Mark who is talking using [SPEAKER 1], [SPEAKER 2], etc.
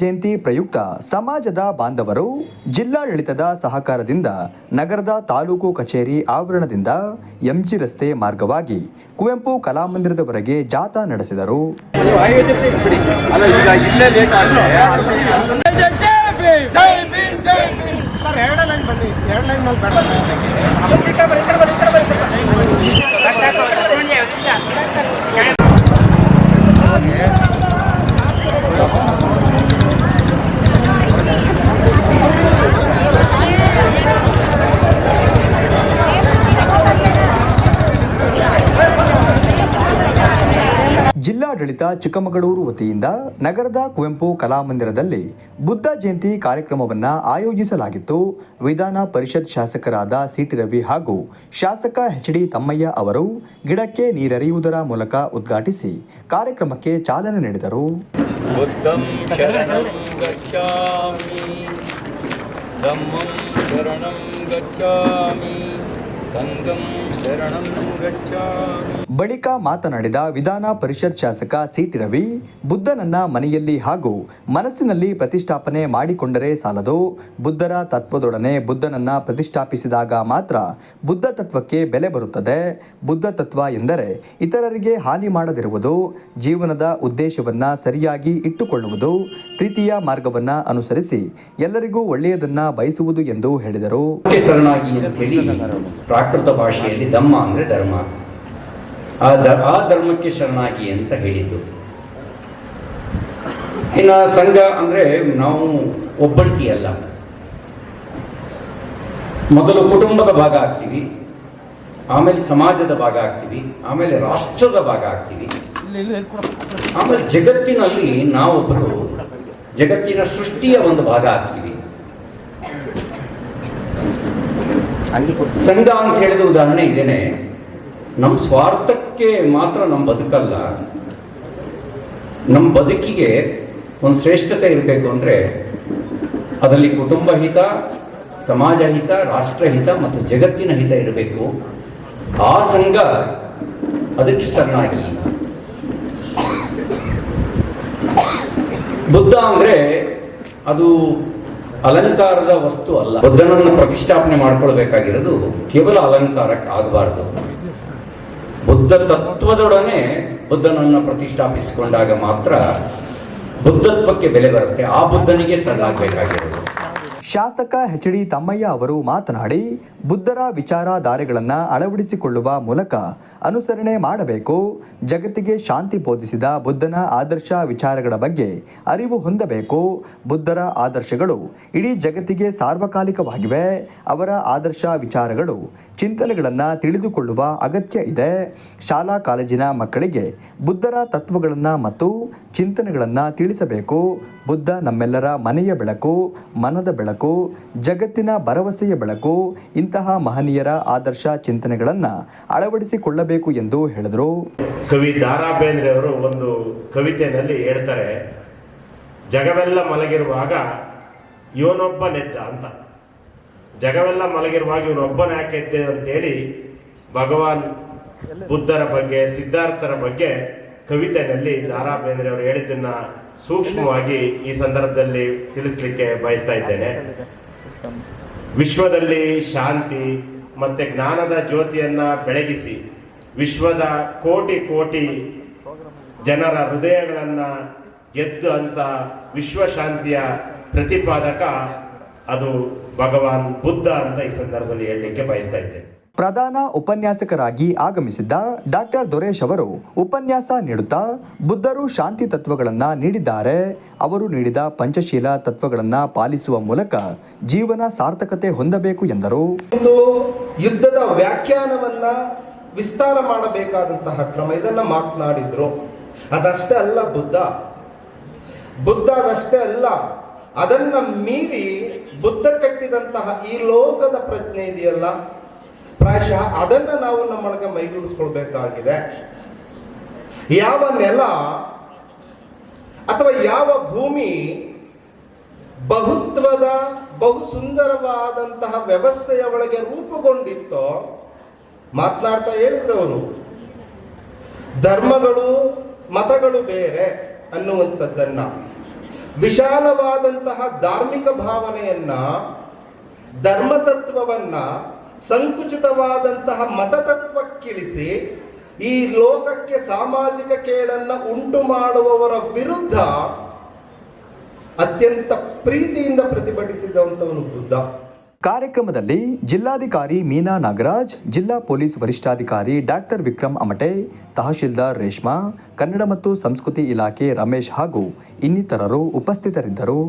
[SPEAKER 1] ಜಯಂತಿ ಪ್ರಯುಕ್ತ ಸಮಾಜದ ಬಾಂಧವರು ಜಿಲ್ಲಾಡಳಿತದ ಸಹಕಾರದಿಂದ ನಗರದ ತಾಲೂಕು ಕಚೇರಿ ಆವರಣದಿಂದ ಎಂಜಿ ರಸ್ತೆ ಮಾರ್ಗವಾಗಿ ಕುವೆಂಪು ಕಲಾಮಂದಿರದವರೆಗೆ ಜಾಥಾ ನಡೆಸಿದರು. ಜಿಲ್ಲಾಡಳಿತ ಚಿಕ್ಕಮಗಳೂರು ವತಿಯಿಂದ ನಗರದ ಕುವೆಂಪು ಕಲಾಮಂದಿರದಲ್ಲಿ ಬುದ್ಧ ಜಯಂತಿ ಕಾರ್ಯಕ್ರಮವನ್ನು ಆಯೋಜಿಸಲಾಗಿತ್ತು. ವಿಧಾನ ಪರಿಷತ್ ಶಾಸಕರಾದ ಸಿಟಿ ರವಿ ಹಾಗೂ ಶಾಸಕ ಎಚ್ ಡಿ ತಮ್ಮಯ್ಯ ಅವರು ಗಿಡಕ್ಕೆ ನೀರರಿಯುವುದರ ಮೂಲಕ ಉದ್ಘಾಟಿಸಿ ಕಾರ್ಯಕ್ರಮಕ್ಕೆ ಚಾಲನೆ ನೀಡಿದರು.
[SPEAKER 2] ಶರಣಂ
[SPEAKER 1] ಬಳಿಕ ಮಾತನಾಡಿದ ವಿಧಾನ ಪರಿಷತ್ ಶಾಸಕ ಸಿಟಿ ರವಿ, ಬುದ್ಧನನ್ನ ಮನೆಯಲ್ಲಿ ಹಾಗೂ ಮನಸ್ಸಿನಲ್ಲಿ ಪ್ರತಿಷ್ಠಾಪನೆ ಮಾಡಿಕೊಂಡರೆ ಸಾಲದು. ಬುದ್ಧರ ತತ್ವದೊಡನೆ ಬುದ್ಧನನ್ನ ಪ್ರತಿಷ್ಠಾಪಿಸಿದಾಗ ಮಾತ್ರ ಬುದ್ಧ ತತ್ವಕ್ಕೆ ಬೆಲೆ ಬರುತ್ತದೆ. ಬುದ್ಧ ತತ್ವ ಎಂದರೆ ಇತರರಿಗೆ ಹಾನಿ ಮಾಡದಿರುವುದು, ಜೀವನದ ಉದ್ದೇಶವನ್ನ ಸರಿಯಾಗಿ ಇಟ್ಟುಕೊಳ್ಳುವುದು, ಪ್ರೀತಿಯ ಮಾರ್ಗವನ್ನ ಅನುಸರಿಸಿ ಎಲ್ಲರಿಗೂ ಒಳ್ಳೆಯದನ್ನ ಬಯಸುವುದು ಎಂದು ಹೇಳಿದರು.
[SPEAKER 3] ಪ್ರಾಕೃತ ಭಾಷೆಯಲ್ಲಿ ಧಮ್ಮ ಅಂದ್ರೆ ಧರ್ಮ. ಆ ಧರ್ಮಕ್ಕೆ ಶರಣಾಗಿ ಅಂತ ಹೇಳಿದ್ದು. ಇನ್ನು ಸಂಘ ಅಂದ್ರೆ ನಾವು ಒಬ್ಬಂಟಿ ಅಲ್ಲ. ಮೊದಲು ಕುಟುಂಬದ ಭಾಗ ಆಗ್ತೀವಿ, ಆಮೇಲೆ ಸಮಾಜದ ಭಾಗ ಆಗ್ತೀವಿ, ಆಮೇಲೆ ರಾಷ್ಟ್ರದ ಭಾಗ ಆಗ್ತೀವಿ. ಆಮೇಲೆ ಜಗತ್ತಿನಲ್ಲಿ ನಾವೊಬ್ಬರು ಜಗತ್ತಿನ ಸೃಷ್ಟಿಯ ಒಂದು ಭಾಗ ಆಗ್ತೀವಿ. ಸಂಘ ಅಂತ ಹೇಳಿದ ಉದಾಹರಣೆ ಇದೇನೆ. ನಮ್ಮ ಸ್ವಾರ್ಥಕ್ಕೆ ಮಾತ್ರ ನಮ್ಮ ಬದುಕಲ್ಲ. ನಮ್ಮ ಬದುಕಿಗೆ ಒಂದು ಶ್ರೇಷ್ಠತೆ ಇರಬೇಕು ಅಂದರೆ ಅದರಲ್ಲಿ ಕುಟುಂಬ ಹಿತ, ಸಮಾಜ ಹಿತ, ರಾಷ್ಟ್ರ ಹಿತ ಮತ್ತು ಜಗತ್ತಿನ ಹಿತ ಇರಬೇಕು. ಆ ಸಂಘ ಅದಕ್ಕೆ ಸಣ್ಣಾಗಿ ಬುದ್ಧ ಅಂದರೆ ಅದು ಅಲಂಕಾರದ ವಸ್ತು ಅಲ್ಲ. ಬುದ್ಧನನ್ನು ಪ್ರತಿಷ್ಠಾಪನೆ ಮಾಡ್ಕೊಳ್ಬೇಕಾಗಿರೋದು ಕೇವಲ ಅಲಂಕಾರಕ್ಕೆ ಆಗಬಾರ್ದು ಬುದ್ಧ ತತ್ವದೊಡನೆ ಬುದ್ಧನನ್ನು ಪ್ರತಿಷ್ಠಾಪಿಸಿಕೊಂಡಾಗ ಮಾತ್ರ ಬುದ್ಧತ್ವಕ್ಕೆ ಬೆಲೆ ಬರುತ್ತೆ. ಆ ಬುದ್ಧನಿಗೆ ಸಲ್ಲಾಗಬೇಕಾಗಿರೋದು
[SPEAKER 1] ಶಾಸಕ ಎಚ್ ಡಿ ತಮ್ಮಯ್ಯ ಅವರು ಮಾತನಾಡಿ, ಬುದ್ಧರ ವಿಚಾರಧಾರೆಗಳನ್ನು ಅಳವಡಿಸಿಕೊಳ್ಳುವ ಮೂಲಕ ಅನುಸರಣೆ ಮಾಡಬೇಕು. ಜಗತ್ತಿಗೆ ಶಾಂತಿ ಬೋಧಿಸಿದ ಬುದ್ಧನ ಆದರ್ಶ ವಿಚಾರಗಳ ಬಗ್ಗೆ ಅರಿವು ಹೊಂದಬೇಕು. ಬುದ್ಧರ ಆದರ್ಶಗಳು ಇಡೀ ಜಗತ್ತಿಗೆ ಸಾರ್ವಕಾಲಿಕವಾಗಿವೆ. ಅವರ ಆದರ್ಶ ವಿಚಾರಗಳು ಚಿಂತನೆಗಳನ್ನು ತಿಳಿದುಕೊಳ್ಳುವ ಅಗತ್ಯ ಇದೆ. ಶಾಲಾ ಕಾಲೇಜಿನ ಮಕ್ಕಳಿಗೆ ಬುದ್ಧರ ತತ್ವಗಳನ್ನು ಮತ್ತು ಚಿಂತನೆಗಳನ್ನು ತಿಳಿಸಬೇಕು. ಬುದ್ಧ ನಮ್ಮೆಲ್ಲರ ಮನೆಯ ಬೆಳಕು, ಮನದ ಬೆಳಕು, ಜಗತ್ತಿನ ಭರವಸೆಯ ಬೆಳಕು, ಇಂತಹ ಮಹನೀಯರ ಆದರ್ಶ ಚಿಂತನೆಗಳನ್ನು ಅಳವಡಿಸಿಕೊಳ್ಳಬೇಕು ಎಂದು ಹೇಳಿದರು.
[SPEAKER 4] ಕವಿ ದಾರಾ ಬೇಂದ್ರೆ ಅವರು ಒಂದು ಕವಿತೆಯಲ್ಲಿ ಹೇಳ್ತಾರೆ, ಜಗವೆಲ್ಲ ಮಲಗಿರುವಾಗ ಇವನೊಬ್ಬನೆದ್ದ ಅಂತ. ಜಗವೆಲ್ಲ ಮಲಗಿರುವಾಗ ಇವನೊಬ್ಬನ ಯಾಕೆ ಎದ್ದೆ ಅಂತೇಳಿ ಭಗವಾನ್ ಬುದ್ಧರ ಬಗ್ಗೆ, ಸಿದ್ಧಾರ್ಥರ ಬಗ್ಗೆ ಕವಿತೆಯಲ್ಲಿ ದಾರಾ ಬೇಂದ್ರೆ ಅವರು ಹೇಳಿದ್ದನ್ನ ಸೂಕ್ಷ್ಮವಾಗಿ ಈ ಸಂದರ್ಭದಲ್ಲಿ ತಿಳಿಸ್ಲಿಕ್ಕೆ ಬಯಸ್ತಾ ಇದ್ದೇನೆ. ವಿಶ್ವದಲ್ಲಿ ಶಾಂತಿ ಮತ್ತೆ ಜ್ಞಾನದ ಜ್ಯೋತಿಯನ್ನ ಬೆಳಗಿಸಿ ವಿಶ್ವದ ಕೋಟಿ ಕೋಟಿ ಜನರ ಹೃದಯಗಳನ್ನ ಗೆದ್ದು ಅಂತ ವಿಶ್ವಶಾಂತಿಯ ಪ್ರತಿಪಾದಕ ಅದು ಭಗವಾನ್ ಬುದ್ಧ ಅಂತ ಈ ಸಂದರ್ಭದಲ್ಲಿ ಹೇಳಲಿಕ್ಕೆ ಬಯಸ್ತಾ ಇದ್ದೇನೆ.
[SPEAKER 1] ಪ್ರಧಾನ ಉಪನ್ಯಾಸಕರಾಗಿ ಆಗಮಿಸಿದ್ದ ಡಾಕ್ಟರ್ ದೊರೇಶ್ ಅವರು ಉಪನ್ಯಾಸ ನೀಡುತ್ತಾ ಬುದ್ಧರು ಶಾಂತಿ ತತ್ವಗಳನ್ನು ನೀಡಿದ್ದಾರೆ. ಅವರು ನೀಡಿದ ಪಂಚಶೀಲ ತತ್ವಗಳನ್ನು ಪಾಲಿಸುವ ಮೂಲಕ ಜೀವನ ಸಾರ್ಥಕತೆ ಹೊಂದಬೇಕು ಎಂದರು.
[SPEAKER 5] ಒಂದು ಯುದ್ಧದ ವ್ಯಾಖ್ಯಾನವನ್ನ ವಿಸ್ತಾರ ಮಾಡಬೇಕಾದಂತಹ ಕ್ರಮ ಇದನ್ನ ಮಾತನಾಡಿದ್ರು. ಅದಷ್ಟೇ ಅಲ್ಲ ಬುದ್ಧ. ಬುದ್ಧ ಅದಷ್ಟೇ ಅಲ್ಲ, ಅದನ್ನ ಮೀರಿ ಬುದ್ಧ ಕಟ್ಟಿದಂತಹ ಈ ಲೋಕದ ಪ್ರಜ್ಞೆ ಇದೆಯಲ್ಲ ಪ್ರಾಯಶಃ ಅದನ್ನ ನಾವು ನಮ್ಮೊಳಗೆ ಮೈಗೂಡಿಸ್ಕೊಳ್ಬೇಕಾಗಿದೆ ಯಾವ ನೆಲ ಅಥವಾ ಯಾವ ಭೂಮಿ ಬಹುತ್ವದ ಬಹು ಸುಂದರವಾದಂತಹ ವ್ಯವಸ್ಥೆಯ ಒಳಗೆ ರೂಪುಗೊಂಡಿತ್ತೋ, ಮಾತನಾಡ್ತಾ ಹೇಳಿದ್ರು ಅವರು, ಧರ್ಮಗಳು, ಮತಗಳು ಬೇರೆ ಅನ್ನುವಂಥದ್ದನ್ನ, ವಿಶಾಲವಾದಂತಹ ಧಾರ್ಮಿಕ ಭಾವನೆಯನ್ನ, ಧರ್ಮತತ್ವವನ್ನ ಸಂಕುಚಿತವಾದಂತಹ ಮತತತ್ವಕ್ಕಿಳಿಸಿ ಈ ಲೋಕಕ್ಕೆ ಸಾಮಾಜಿಕ ಕೇಡನ್ನ ಉಂಟು ಮಾಡುವವರ ವಿರುದ್ಧ ಅತ್ಯಂತ ಪ್ರೀತಿಯಿಂದ ಪ್ರತಿಭಟಿಸಿದಂಥವನು ಬುದ್ಧ.
[SPEAKER 1] ಕಾರ್ಯಕ್ರಮದಲ್ಲಿ ಜಿಲ್ಲಾಧಿಕಾರಿ ಮೀನಾ ನಾಗರಾಜ್, ಜಿಲ್ಲಾ ಪೊಲೀಸ್ ವರಿಷ್ಠಾಧಿಕಾರಿ ಡಾಕ್ಟರ್ ವಿಕ್ರಮ್ ಅಮಟೆ, ತಹಶೀಲ್ದಾರ್ ರೇಷ್ಮಾ, ಕನ್ನಡ ಮತ್ತು ಸಂಸ್ಕೃತಿ ಇಲಾಖೆ ರಮೇಶ್ ಹಾಗೂ ಇನ್ನಿತರರು ಉಪಸ್ಥಿತರಿದ್ದರು.